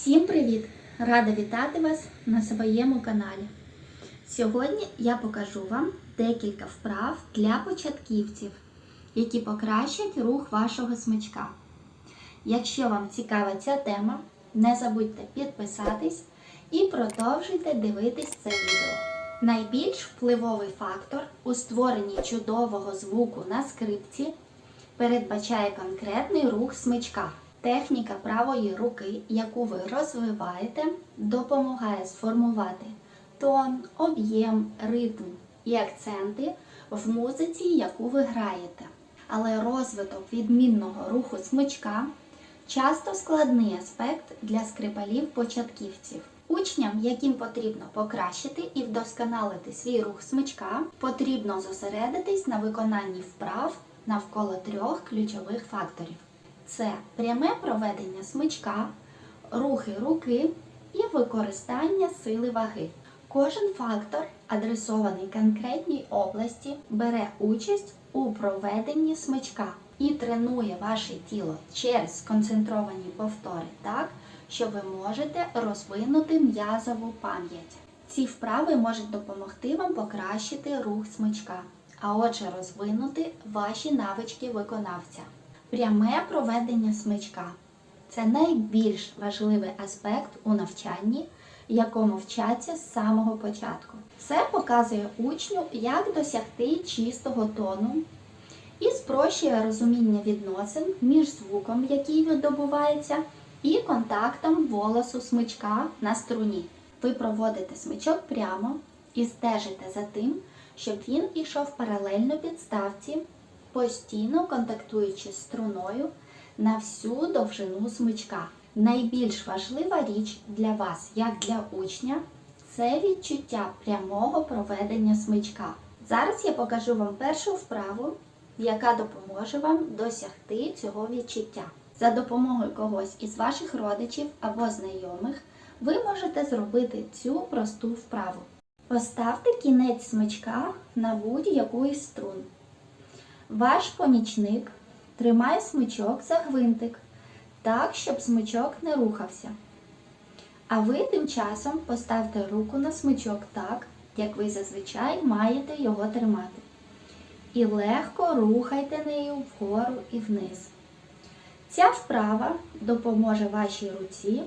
Всім привіт! Рада вітати вас на своєму каналі. Сьогодні я покажу вам декілька вправ для початківців, які покращать рух вашого смичка. Якщо вам цікава ця тема, не забудьте підписатись і продовжуйте дивитись це відео. Найбільш впливовий фактор у створенні чудового звуку на скрипці передбачає конкретний рух смичка. Техніка правої руки, яку ви розвиваєте, допомагає сформувати тон, об'єм, ритм і акценти в музиці, яку ви граєте. Але розвиток відмінного руху смичка часто складний аспект для скрипалів-початківців. Учням, яким потрібно покращити і вдосконалити свій рух смичка, потрібно зосередитись на виконанні вправ навколо трьох ключових факторів: це пряме проведення смичка, рухи руки і використання сили ваги. Кожен фактор, адресований конкретній області, бере участь у проведенні смичка і тренує ваше тіло через сконцентровані повтори так, що ви можете розвинути м'язову пам'ять. Ці вправи можуть допомогти вам покращити рух смичка, а отже, розвинути ваші навички виконавця. Пряме проведення смичка це найбільш важливий аспект у навчанні, якому вчаться з самого початку. Це показує учню, як досягти чистого тону і спрощує розуміння відносин між звуком, який видобувається, і контактом волосу смичка на струні. Ви проводите смичок прямо і стежите за тим, щоб він ішов паралельно підставці, постійно контактуючи з струною на всю довжину смичка. Найбільш важлива річ для вас, як для учня, це відчуття прямого проведення смичка. Зараз я покажу вам першу вправу, яка допоможе вам досягти цього відчуття. За допомогою когось із ваших родичів або знайомих ви можете зробити цю просту вправу. Поставте кінець смичка на будь-яку із струн. Ваш помічник тримає смичок за гвинтик так, щоб смичок не рухався. А ви тим часом поставте руку на смичок так, як ви зазвичай маєте його тримати. І легко рухайте нею вгору і вниз. Ця вправа допоможе вашій руці,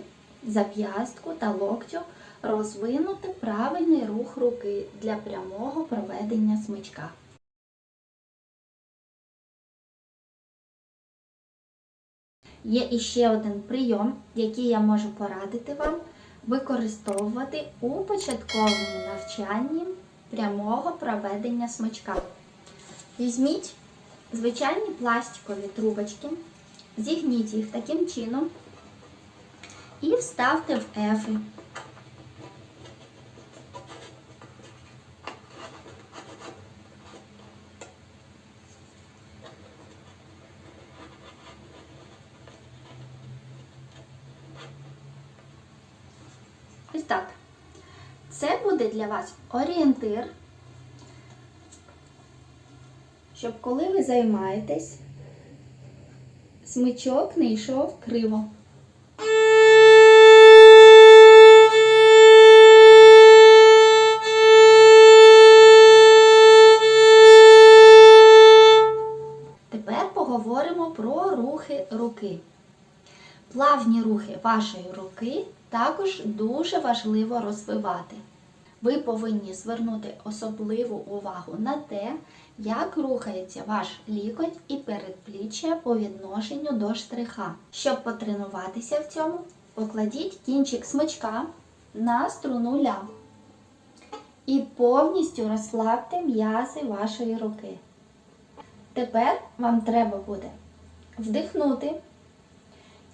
зап'ястку та локтю розвинути правильний рух руки для прямого проведення смичка. Є іще один прийом, який я можу порадити вам використовувати у початковому навчанні прямого проведення смичка. Візьміть звичайні пластикові трубочки, зігніть їх таким чином і вставте в ефи. Так. Це буде для вас орієнтир, щоб коли ви займаєтесь, смичок не йшов криво. Тепер поговоримо про рухи руки. Плавні рухи вашої руки також дуже важливо розвивати. Ви повинні звернути особливу увагу на те, як рухається ваш лікоть і передпліччя по відношенню до штриха. Щоб потренуватися в цьому, покладіть кінчик смичка на струну ля і повністю розслабте м'язи вашої руки. Тепер вам треба буде вдихнути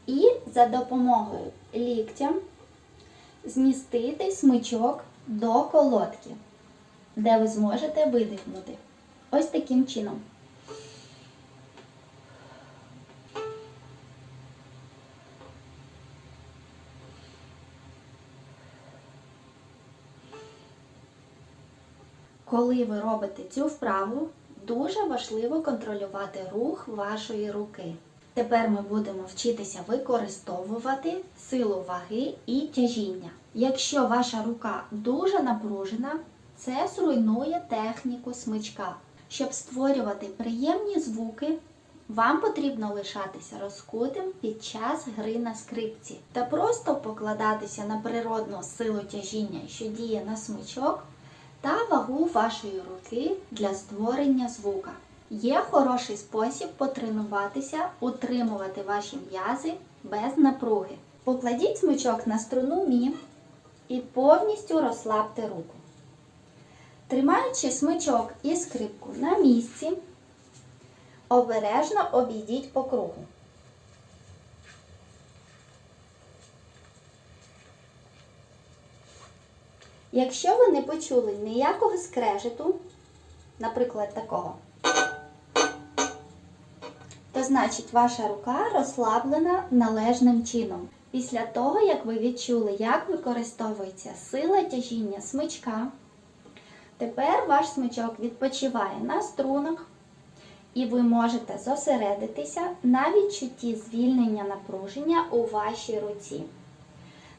і за допомогою ліктя змістити смичок до колодки, де ви зможете видихнути. Ось таким чином. Коли ви робите цю вправу, дуже важливо контролювати рух вашої руки. Тепер ми будемо вчитися використовувати силу ваги і тяжіння. Якщо ваша рука дуже напружена, це зруйнує техніку смичка. Щоб створювати приємні звуки, вам потрібно лишатися розкутим під час гри на скрипці та просто покладатися на природну силу тяжіння, що діє на смичок, та вагу вашої руки для створення звука. Є хороший спосіб потренуватися, утримувати ваші м'язи без напруги. Покладіть смичок на струну мі і повністю розслабте руку. Тримаючи смичок і скрипку на місці, обережно обійдіть по кругу. Якщо ви не почули ніякого скрежету, наприклад, такого, то значить ваша рука розслаблена належним чином. Після того, як ви відчули, як використовується сила тяжіння смичка, тепер ваш смичок відпочиває на струнах, і ви можете зосередитися на відчутті звільнення напруження у вашій руці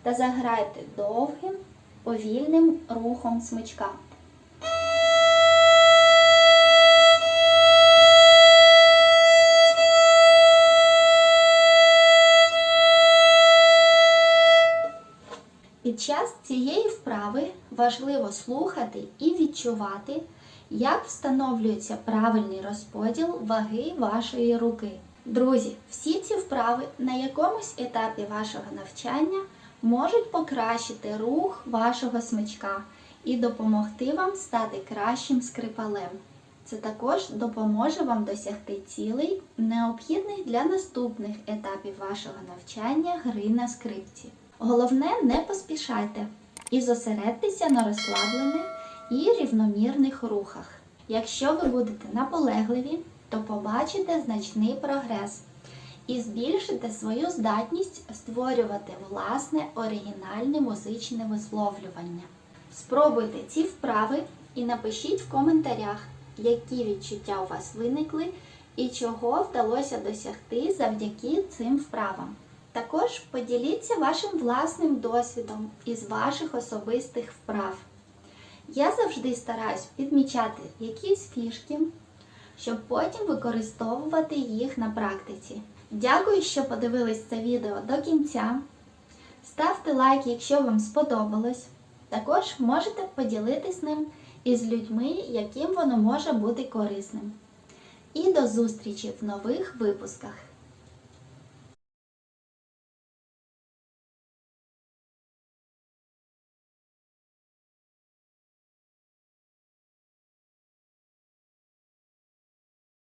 та заграйте довгим, повільним рухом смичка. Під час цієї вправи важливо слухати і відчувати, як встановлюється правильний розподіл ваги вашої руки. Друзі, всі ці вправи на якомусь етапі вашого навчання можуть покращити рух вашого смичка і допомогти вам стати кращим скрипалем. Це також допоможе вам досягти цілей, необхідних для наступних етапів вашого навчання гри на скрипці. Головне, не поспішайте і зосередьтеся на розслаблених і рівномірних рухах. Якщо ви будете наполегливі, то побачите значний прогрес і збільшите свою здатність створювати власне оригінальне музичне висловлювання. Спробуйте ці вправи і напишіть в коментарях, які відчуття у вас виникли і чого вдалося досягти завдяки цим вправам. Також поділіться вашим власним досвідом із ваших особистих вправ. Я завжди стараюсь підмічати якісь фішки, щоб потім використовувати їх на практиці. Дякую, що подивились це відео до кінця. Ставте лайк, якщо вам сподобалось. Також можете поділитись ним із людьми, яким воно може бути корисним. І до зустрічі в нових випусках!